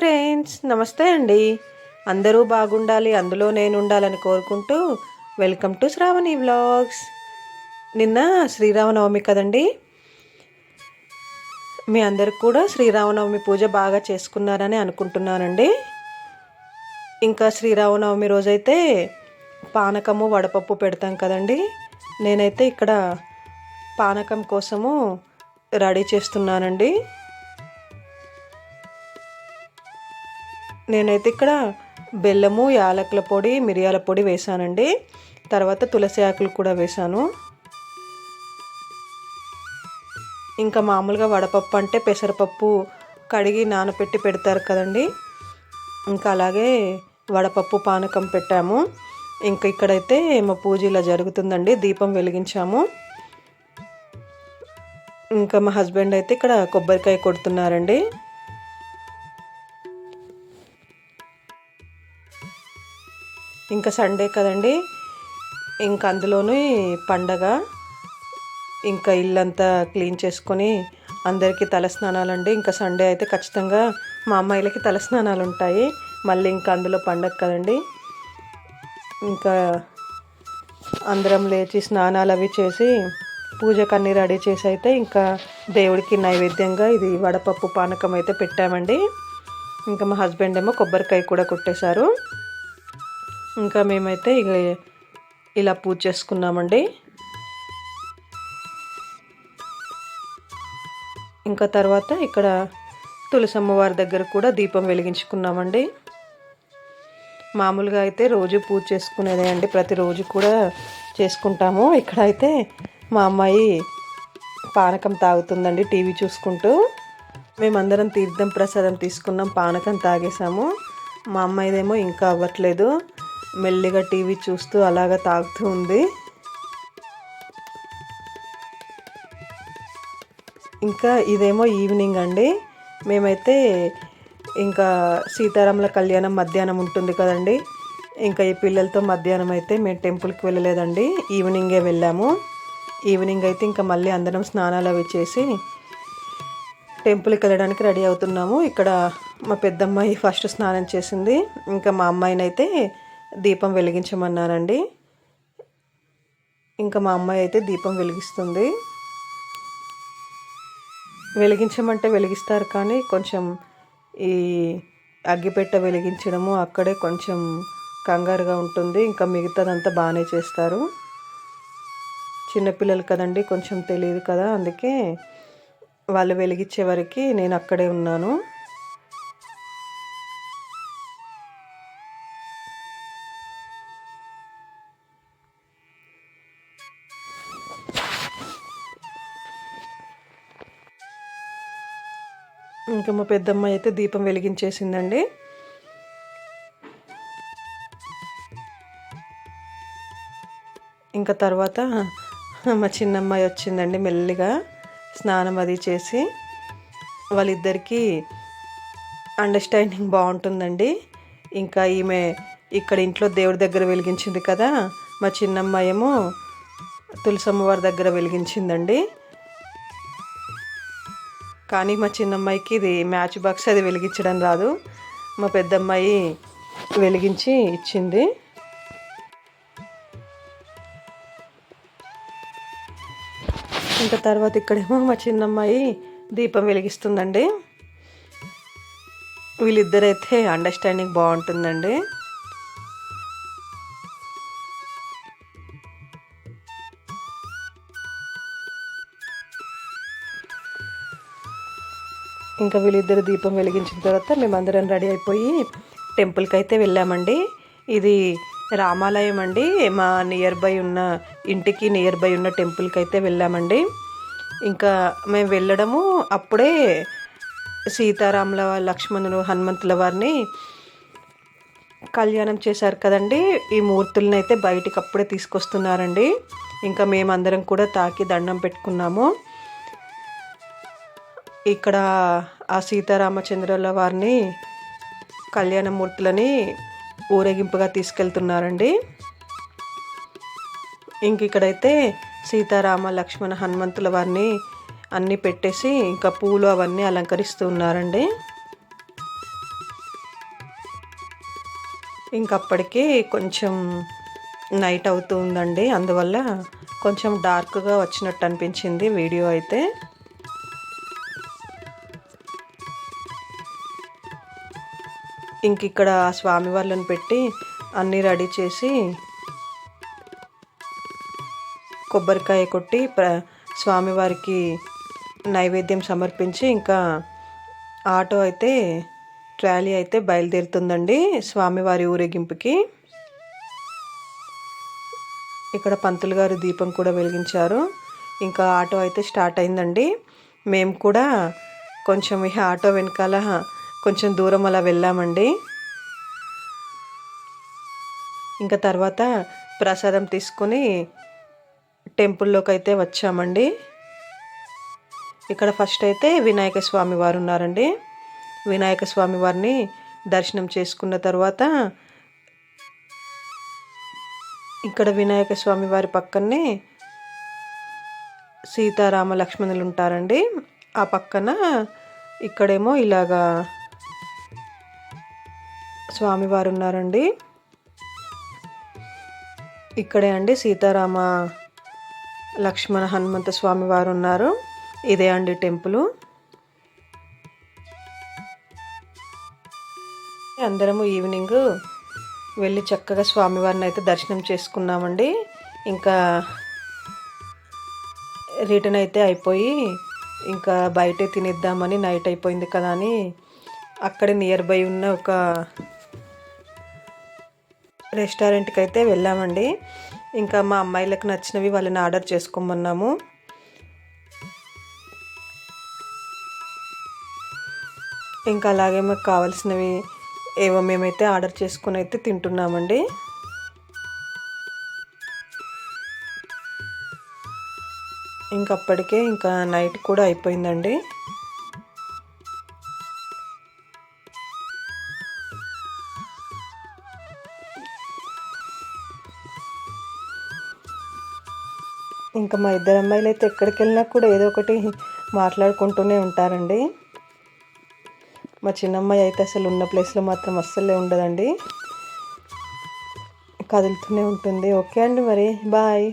Friends నమస్తే అండి. అందరూ బాగుండాలి అందులో నేను ఉండాలని కోరుకుంటూ వెల్కమ్ టు శ్రావణి వ్లాగ్స్. నిన్న శ్రీరామనవమి కదండి? మీ అందరికి కూడా శ్రీరామనవమి పూజ బాగా చేసుకున్నారని అనుకుంటున్నానండి. ఇంకా శ్రీరామనవమి రోజైతే పానకము వడపప్పు పెడతాం కదండి. నేనైతే ఇక్కడ పానకం కోసము రెడీ చేస్తున్నానండి. నేనైతే ఇక్కడ బెల్లము యాలకుల పొడి మిరియాల పొడి వేసానండి తర్వాత తులసి ఆకులు కూడా వేసాను ఇంకా మామూలుగా వడపప్పు అంటే పెసరపప్పు కడిగి నానపెట్టి పెడతారు కదండి. ఇంకా అలాగే వడపప్పు పానకం పెట్టాము. ఇంకా ఇక్కడైతే మా పూజ ఇలా జరుగుతుందండి. దీపం వెలిగించాము. ఇంకా మా హస్బెండ్ అయితే ఇక్కడ కొబ్బరికాయ కొడుతున్నారండి. ఇంకా సండే కదండి. ఇంకా అందులోనూ పండగ. ఇంకా ఇల్లంతా క్లీన్ చేసుకొని అందరికీ తలస్నానాలు అండి ఇంకా సండే అయితే ఖచ్చితంగా మా అమ్మాయిలకి తలస్నానాలు ఉంటాయి మళ్ళీ ఇంకా అందులో పండగ కదండి. ఇంకా అందరం లేచి స్నానాలు అవి చేసి పూజకు అన్నీ రెడీ చేసి అయితే ఇంకా దేవుడికి నైవేద్యంగా ఇది వడపప్పు పానకం అయితే పెట్టామండి. ఇంకా మా హస్బెండ్ ఏమో కొబ్బరికాయ కూడా కొట్టేశారు. ఇంకా మేమైతే ఇక ఇలా పూజ చేసుకున్నామండి. ఇంకా తర్వాత ఇక్కడ తులసమ్మవారి దగ్గర కూడా దీపం వెలిగించుకున్నామండి. మామూలుగా అయితే రోజు పూజ చేసుకునేదే అండి ప్రతిరోజు కూడా చేసుకుంటాము. ఇక్కడ అయితే మా అమ్మాయి పానకం తాగుతుందండి టీవీ చూసుకుంటూ. మేమందరం తీర్థం ప్రసాదం తీసుకున్నాం పానకం తాగేసాము మా అమ్మాయిదేమో ఇంకా అవ్వట్లేదు. మెల్లిగా టీవీ చూస్తూ అలాగ తాగుతూ ఉంది. ఇంకా ఇదేమో ఈవినింగ్ అండి. మేమైతే ఇంకా సీతారాముల కళ్యాణం మధ్యాహ్నం ఉంటుంది కదండి. ఇంకా ఈ పిల్లలతో మధ్యాహ్నం అయితే మేము టెంపుల్కి వెళ్ళలేదండి. ఈవినింగే వెళ్ళాము. ఈవినింగ్ అయితే ఇంకా మళ్ళీ అందరం స్నానాలు అవి చేసి టెంపుల్కి వెళ్ళడానికి రెడీ అవుతున్నాము. ఇక్కడ మా పెద్దమ్మాయి ఫస్ట్ స్నానం చేసింది. ఇంకా మా అమ్మాయిని అయితే దీపం వెలిగించమన్నానండి ఇంకా మా అమ్మాయి అయితే దీపం వెలిగిస్తుంది. వెలిగించమంటే వెలిగిస్తారు కానీ కొంచెం ఈ అగ్గిపెట్ట వెలిగించడము అక్కడే కొంచెం కంగారుగా ఉంటుంది. ఇంకా మిగతాదంతా బాగానే చేస్తారు. చిన్నపిల్లలు కదండి కొంచెం తెలియదు కదా అందుకే వాళ్ళు వెలిగించే వరకు నేను అక్కడే ఉన్నాను. ఇంకా మా పెద్దమ్మ అయితే దీపం వెలిగించేసిందండి. ఇంకా తర్వాత మా చిన్నమ్మాయి వచ్చిందండి మెల్లిగా స్నానం అది చేసి. వాళ్ళిద్దరికీ అండర్స్టాండింగ్ బాగుంటుందండి. ఇంకా ఈమె ఇక్కడ ఇంట్లో దేవుడి దగ్గర వెలిగించింది కదా మా చిన్నమ్మాయి ఏమో దగ్గర వెలిగించిందండి. కానీ మా చిన్నమ్మాయికి ఇది మ్యాచ్ బాక్స్ అది వెలిగించడం రాదు. మా పెద్దమ్మాయి వెలిగించి ఇచ్చింది. ఇంకా తర్వాత ఇక్కడేమో మా చిన్నమ్మాయి దీపం వెలిగిస్తుందండి. వీళ్ళిద్దరైతే అండర్స్టాండింగ్ బాగుంటుందండి. ఇంకా వీళ్ళిద్దరు దీపం వెలిగించిన తర్వాత మేమందరం రెడీ అయిపోయి టెంపుల్కి అయితే వెళ్ళామండి. ఇది రామాలయం అండి. మా నియర్ బై ఉన్న ఇంటికి నియర్ బై ఉన్న టెంపుల్కి అయితే వెళ్ళామండి. ఇంకా మేము వెళ్ళడము అప్పుడే సీతారాముల లక్ష్మణులు హనుమంతుల వారిని కళ్యాణం చేశారు కదండి. ఈ మూర్తులను అయితే బయటికి అప్పుడే తీసుకొస్తున్నారండి. ఇంకా మేమందరం కూడా తాకి దండం పెట్టుకున్నాము. ఇక్కడ ఆ సీతారామచంద్రుల వారిని కళ్యాణమూర్తులని ఊరేగింపుగా తీసుకెళ్తున్నారండి. ఇంక ఇక్కడైతే సీతారామ లక్ష్మణ హనుమంతుల వారిని అన్నీ పెట్టేసి ఇంకా పూలు అవన్నీ అలంకరిస్తూ ఉన్నారండి ఇంకప్పటికి కొంచెం నైట్ అవుతూ ఉందండి. అందువల్ల కొంచెం డార్క్గా వచ్చినట్టు అనిపించింది వీడియో అయితే. ఇంక ఇక్కడ స్వామి వాళ్ళని పెట్టి అన్నీ రెడీ చేసి కొబ్బరికాయ కొట్టి ప్ర స్వామివారికి నైవేద్యం సమర్పించి ఇంకా ఆటో అయితే ట్రాలీ అయితే బయలుదేరుతుందండి స్వామివారి ఊరేగింపుకి. ఇక్కడ పంతులు గారు దీపం కూడా వెలిగించారు. ఇంకా ఆటో అయితే స్టార్ట్ అయిందండి. మేము కూడా కొంచెం ఈ ఆటో వెనకాల కొంచెం దూరం అలా వెళ్ళామండి. ఇంకా తర్వాత ప్రసాదం తీసుకొని టెంపుల్లోకి అయితే వచ్చామండి. ఇక్కడ ఫస్ట్ అయితే వినాయక స్వామి వారు ఉన్నారండి. వినాయక స్వామి వారిని దర్శనం చేసుకున్న తర్వాత ఇక్కడ వినాయక స్వామి వారి పక్కనే సీతారామ లక్ష్మణులు ఉంటారండి. ఆ పక్కన ఇక్కడేమో ఇలాగా స్వామివారు ఉన్నారండి ఇక్కడే అండి సీతారామ లక్ష్మణ హనుమంత స్వామి వారు ఉన్నారు ఇదే అండి టెంపుల్. అందరము ఈవినింగ్ వెళ్ళి చక్కగా స్వామివారిని అయితే దర్శనం చేసుకున్నామండి. ఇంకా రిటర్న్ అయితే అయిపోయి ఇంకా బయటే తినేద్దామని నైట్ అయిపోయింది కదా అని అక్కడ నియర్ బై ఉన్న ఒక రెస్టారెంట్కి అయితే వెళ్ళామండి. ఇంకా మా అమ్మాయిలకు నచ్చినవి వాళ్ళని ఆర్డర్ చేసుకోమన్నాము. ఇంకా అలాగే మాకు కావాల్సినవి ఏవో మేమైతే ఆర్డర్ చేసుకుని అయితే తింటున్నామండి. ఇంకప్పటికే ఇంకా నైట్ కూడా అయిపోయిందండి. ఇంకా మా ఇద్దరు అమ్మాయిలు అయితే ఎక్కడికి వెళ్ళినా కూడా ఏదో ఒకటి మాట్లాడుకుంటూనే ఉంటారండి. మా చిన్నమ్మాయి అయితే అసలు ఉన్న ప్లేస్లో మాత్రం అస్సలే ఉండదండి. కదులుతూనే ఉంటుంది. ఓకే అండి మరి. బాయ్.